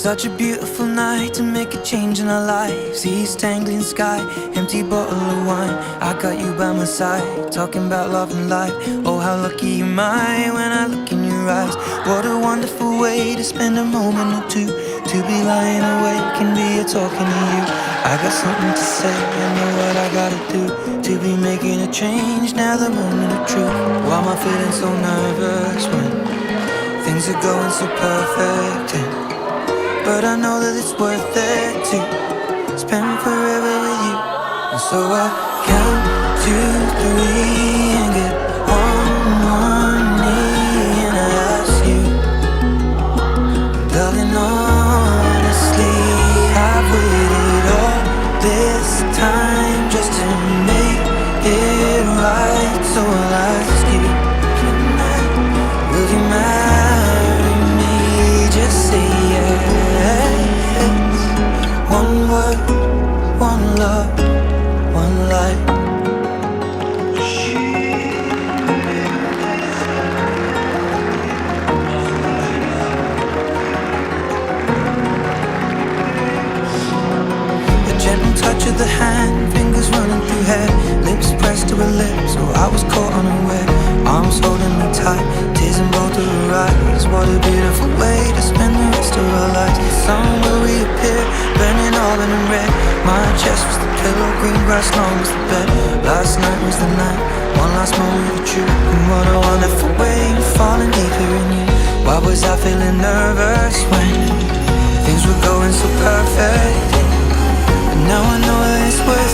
Such a beautiful night to make a change in our lives. East tangling sky, empty bottle of wine. I got you by my side, talking about love and life. Oh, how lucky am I when I look in your eyes. What a wonderful way to spend a moment or two. To be lying awake and be talking to you. I got something to say, I know what I gotta do. To be making a change, now the moment of truth. Why am I feeling so nervous when things are going so perfect? But I know that it's worth it to spend forever with you. And so I count two, three, was caught unaware, arms holding me tight, tears in both of her eyes. What a beautiful way to spend the rest of our lives. Sun will reappear, burning auburn and red. My chest was the pillow, green grass long as the bed. Last night was the night, one last moment of truth. And what a wonderful way falling deeper in you. Why was I feeling nervous when things were going so perfect? But now I know that it's worth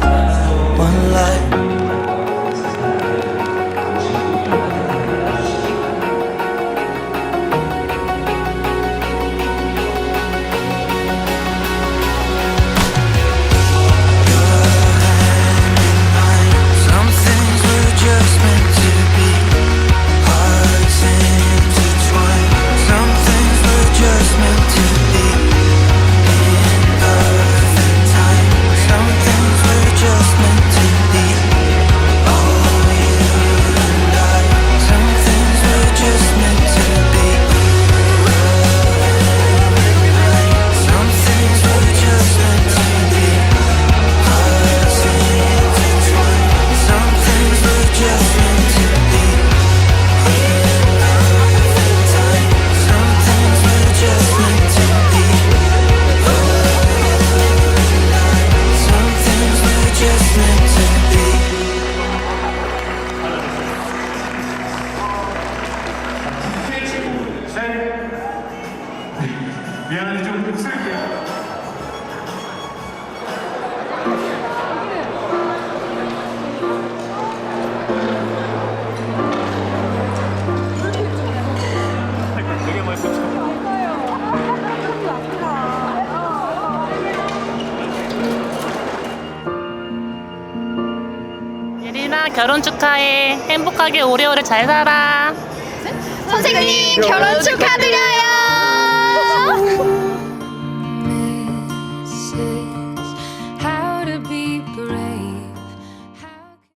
one life. 미안한데 좀 쓸게요. 되게 맛있었죠. 예린아 결혼 축하해. 행복하게 오래오래 잘 살아. 선생님 결혼 축하드려요.